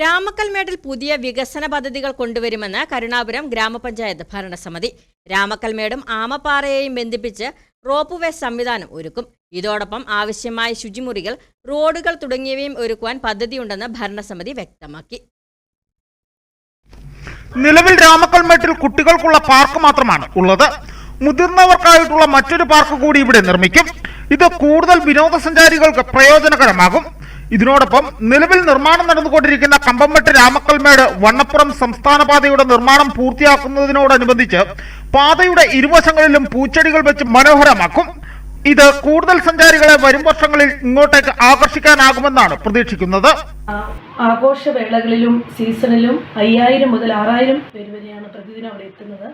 രാമക്കൽമേട്ടിൽ പുതിയ വികസന പദ്ധതികൾ കൊണ്ടുവരുമെന്ന് കരുണാപുരം ഗ്രാമപഞ്ചായത്ത് ഭരണസമിതി. രാമക്കൽമേടും ആമപ്പാറയെയും ബന്ധിപ്പിച്ച് റോപ്പ് വേ സംവിധാനം ഒരുക്കും. ഇതോടൊപ്പം ആവശ്യമായ ശുചിമുറികൾ റോഡുകൾ തുടങ്ങിയവയും ഒരുക്കുവാൻ പദ്ധതിയുണ്ടെന്ന് ഭരണസമിതി വ്യക്തമാക്കി. നിലവിൽ രാമക്കൽമേട്ടിൽ കുട്ടികൾക്കുള്ള പാർക്ക് മാത്രമാണ് ഉള്ളത്. മുതിർന്നവർക്കായിട്ടുള്ള മറ്റൊരു പാർക്ക് കൂടി ഇവിടെ നിർമ്മിക്കും. ഇത് കൂടുതൽ വിനോദസഞ്ചാരികൾക്ക് പ്രയോജനകരമാകും. ഇതിനോടൊപ്പം നിലവിൽ നിർമ്മാണം നടന്നുകൊണ്ടിരിക്കുന്ന കമ്പംമെട്ട് രാമക്കൽമേട് വണ്ണപ്പുറം സംസ്ഥാന പാതയുടെ നിർമ്മാണം പൂർത്തിയാക്കുന്നതിനോടനുബന്ധിച്ച് പാതയുടെ ഇരുവശങ്ങളിലും പൂച്ചെടികൾ വെച്ച് മനോഹരമാക്കും. ഇത് കൂടുതൽ സഞ്ചാരികളെ വരും വർഷങ്ങളിൽ ഇങ്ങോട്ടേക്ക് ആകർഷിക്കാനാകുമെന്നാണ് പ്രതീക്ഷിക്കുന്നത്. ആഘോഷവേളകളിലും സീസണിലും അയ്യായിരം മുതൽ ആറായിരം പേര് വരെയാണ് പ്രതിദിനം അവിടെ എത്തുന്നത്.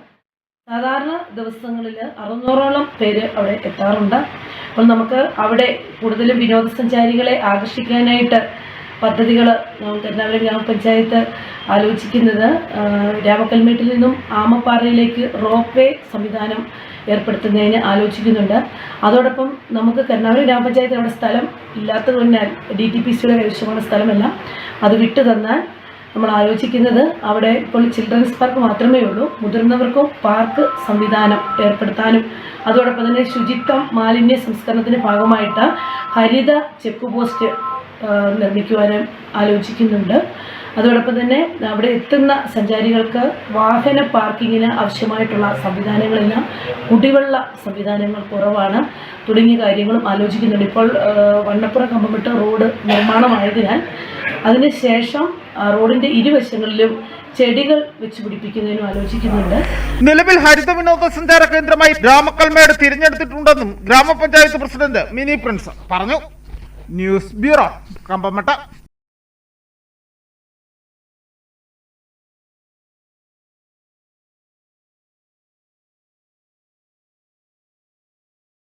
സാധാരണ ദിവസങ്ങളിൽ അറുന്നൂറോളം പേര് അവിടെ എത്താറുണ്ട്. അപ്പോൾ നമുക്ക് അവിടെ കൂടുതലും വിനോദസഞ്ചാരികളെ ആകർഷിക്കാനായിട്ട് പദ്ധതികൾ തിരുനാവലി ഗ്രാമപഞ്ചായത്ത് ആലോചിക്കുന്നത്. രാമക്കൽമേട്ടിൽ നിന്നും ആമപ്പാറയിലേക്ക് റോപ്പ് വേ സംവിധാനം ഏർപ്പെടുത്തുന്നതിന് ആലോചിക്കുന്നുണ്ട്. അതോടൊപ്പം നമുക്ക് കരുനാഗരം ഗ്രാമപഞ്ചായത്ത് അവിടെ സ്ഥലം ഇല്ലാത്തതുകൊണ്ടാൽ ഡി ടി പി സിയുടെ കൈവശമുള്ള സ്ഥലമല്ല. അത് വിട്ടു തന്നാൽ നമ്മൾ ആലോചിക്കുന്നത് അവിടെ ഇപ്പോൾ ചിൽഡ്രൻസ് പാർക്ക് മാത്രമേ ഉള്ളൂ. മുതിർന്നവർക്കും പാർക്ക് സംവിധാനം ഏർപ്പെടുത്താനും അതോടൊപ്പം തന്നെ ശുചിത്വം മാലിന്യ സംസ്കരണത്തിന്റെ ഭാഗമായിട്ട് ഹരിത ചെക്ക് പോസ്റ്റ് നിർമ്മിക്കുവാനും ആലോചിക്കുന്നുണ്ട്. അതോടൊപ്പം തന്നെ അവിടെ എത്തുന്ന സഞ്ചാരികൾക്ക് വാഹന പാർക്കിങ്ങിന് ആവശ്യമായിട്ടുള്ള സംവിധാനങ്ങളെല്ലാം കുടിവെള്ള സംവിധാനങ്ങൾ കുറവാണ്. തുടങ്ങിയ കാര്യങ്ങളും ആലോചിക്കുന്നുണ്ട്. ഇപ്പോൾ വണ്ണപ്പുറം കമ്പമെട്ട് റോഡ് നിർമ്മാണമായതിനാൽ അതിനുശേഷം റോഡിന്റെ ഇരുവശങ്ങളിലും ചെടികൾ വെച്ച് പിടിപ്പിക്കുന്നതിനും ആലോചിക്കുന്നുണ്ട്. നിലവിൽ ഹരിത വിനോദസഞ്ചാര കേന്ദ്രമായി ഗ്രാമക്കൽമേട് തിരഞ്ഞെടുത്തിട്ടുണ്ടെന്നും ഗ്രാമപഞ്ചായത്ത് പ്രസിഡന്റ് മിനി പ്രിൻസ് പറഞ്ഞു. News bureau Kambammettu.